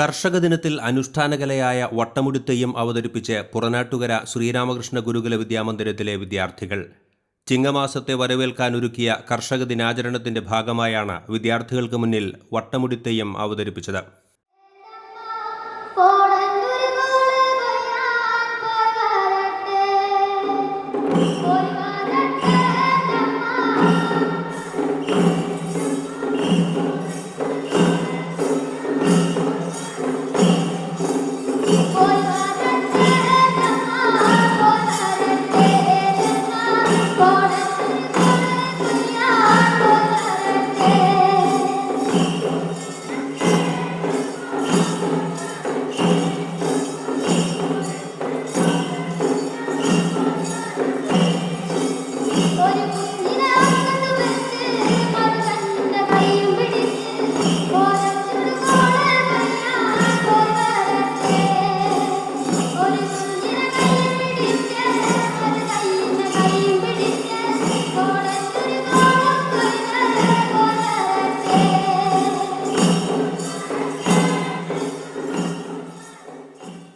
കർഷക ദിനത്തിൽ അനുഷ്ഠാനകലയായ വട്ടമുടിത്തെയ്യം അവതരിപ്പിച്ച് പുറനാട്ടുകര ശ്രീരാമകൃഷ്ണ ഗുരുകുല വിദ്യാമന്ദിരത്തിലെ വിദ്യാർത്ഥികൾ. ചിങ്ങമാസത്തെ വരവേൽക്കാനൊരുക്കിയ കർഷക ദിനാചരണത്തിന്റെ ഭാഗമായാണ് വിദ്യാർത്ഥികൾക്ക് മുന്നിൽ വട്ടമുടിത്തെയ്യം അവതരിപ്പിച്ചത്.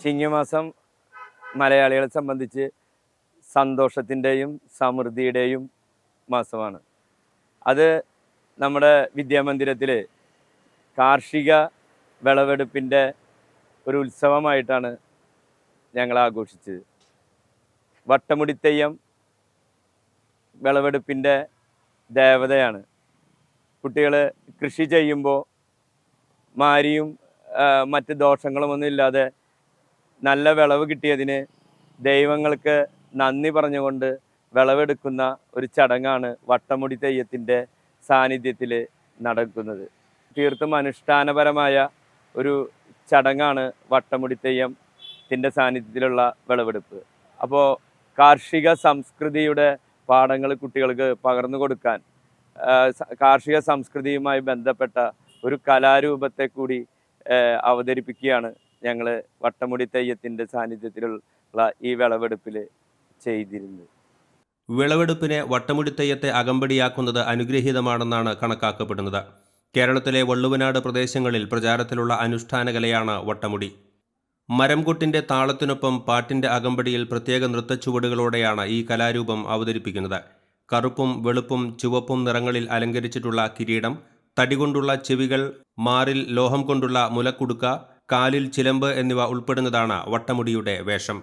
ചിങ്ങമാസം മലയാളികളെ സംബന്ധിച്ച് സന്തോഷത്തിന്റെയും സമൃദ്ധിയുടെയും മാസമാണ്. അത് നമ്മുടെ വിദ്യാമന്ദിരത്തിൽ കാർഷിക വിളവെടുപ്പിന്റെ ഒരു ഉത്സവമായിട്ടാണ് ഞങ്ങൾ ആഘോഷിച്ചത്. വട്ടമുടിത്തെയ്യം വിളവെടുപ്പിന്റെ ദേവതയാണ്. കുട്ടികൾ കൃഷി ചെയ്യുമ്പോൾ മാരിയും മറ്റ് ദോഷങ്ങളുമൊന്നും ഇല്ലാതെ നല്ല വിളവ് കിട്ടിയതിന് ദൈവങ്ങൾക്ക് നന്ദി പറഞ്ഞുകൊണ്ട് വിളവെടുക്കുന്ന ഒരു ചടങ്ങാണ് വട്ടമുടി തെയ്യത്തിന്റെ സാന്നിധ്യത്തിൽ നടക്കുന്നത്. തീർത്തും അനുഷ്ഠാനപരമായ ഒരു ചടങ്ങാണ് വട്ടമുടി തെയ്യത്തിന്റെ സാന്നിധ്യത്തിലുള്ള വിളവെടുപ്പ്. അപ്പോൾ കാർഷിക സംസ്കൃതിയുടെ പാഠങ്ങൾ കുട്ടികൾക്ക് പകർന്നു കൊടുക്കാൻ കാർഷിക സംസ്കൃതിയുമായി ബന്ധപ്പെട്ട ഒരു കലാരൂപത്തെ കൂടി അവതരിപ്പിക്കുകയാണ് ഞങ്ങൾ വട്ടമുടി തെയ്യത്തിന്റെ സാന്നിധ്യത്തിലുള്ള ഈ വിളവെടുപ്പിൽ ചെയ്തിരുന്നത് വിളവെടുപ്പിനെ വട്ടമുടിത്തെയ്യത്തെ അകമ്പടിയാക്കുന്നത് അനുഗ്രഹീതമാണെന്നാണ് കണക്കാക്കപ്പെടുന്നത്. കേരളത്തിലെ വള്ളുവനാട് പ്രദേശങ്ങളിൽ പ്രചാരത്തിലുള്ള അനുഷ്ഠാന കലയാണ് വട്ടമുടി. മരംകൊട്ടിന്റെ താളത്തിനൊപ്പം പാട്ടിന്റെ അകമ്പടിയിൽ പ്രത്യേക നൃത്തച്ചുവടുകളോടെയാണ് ഈ കലാരൂപം അവതരിപ്പിക്കുന്നത്. കറുപ്പും വെളുപ്പും ചുവപ്പും നിറങ്ങളിൽ അലങ്കരിച്ചിട്ടുള്ള കിരീടം തടികൊണ്ടുള്ള ചെവികൾ മാറിൽ ലോഹം കൊണ്ടുള്ള മുലക്കുടുക്ക കാലിൽ ചിലമ്പ് എന്നിവ ഉൾപ്പെടുന്നതാണ് വട്ടമുടിയുടെ വേഷം.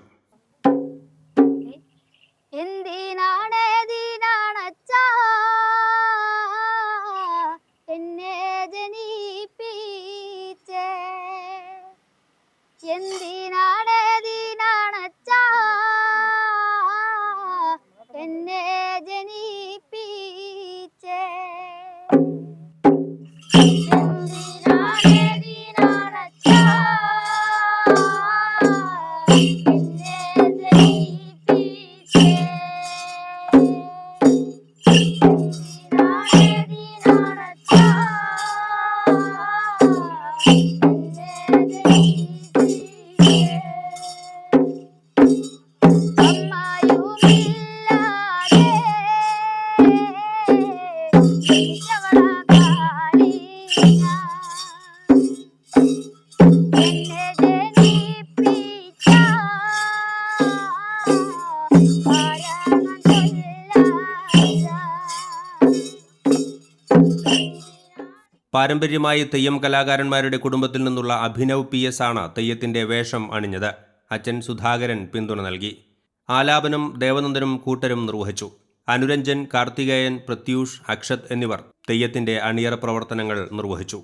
പാരമ്പര്യമായി തെയ്യം കലാകാരന്മാരുടെ കുടുംബത്തിൽ നിന്നുള്ള അഭിനവ് പി എസ് ആണ് തെയ്യത്തിന്റെ വേഷം അണിഞ്ഞത്. അച്ഛൻ സുധാകരൻ പിന്തുണ നൽകി. ആലാപനം ദേവനന്ദനും കൂട്ടരും നിർവഹിച്ചു. അനുരഞ്ജൻ കാർത്തികേയൻ പ്രത്യൂഷ് അക്ഷത് എന്നിവർ തെയ്യത്തിന്റെ അണിയറ പ്രവർത്തനങ്ങൾ നിർവഹിച്ചു.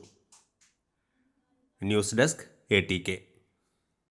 News desk A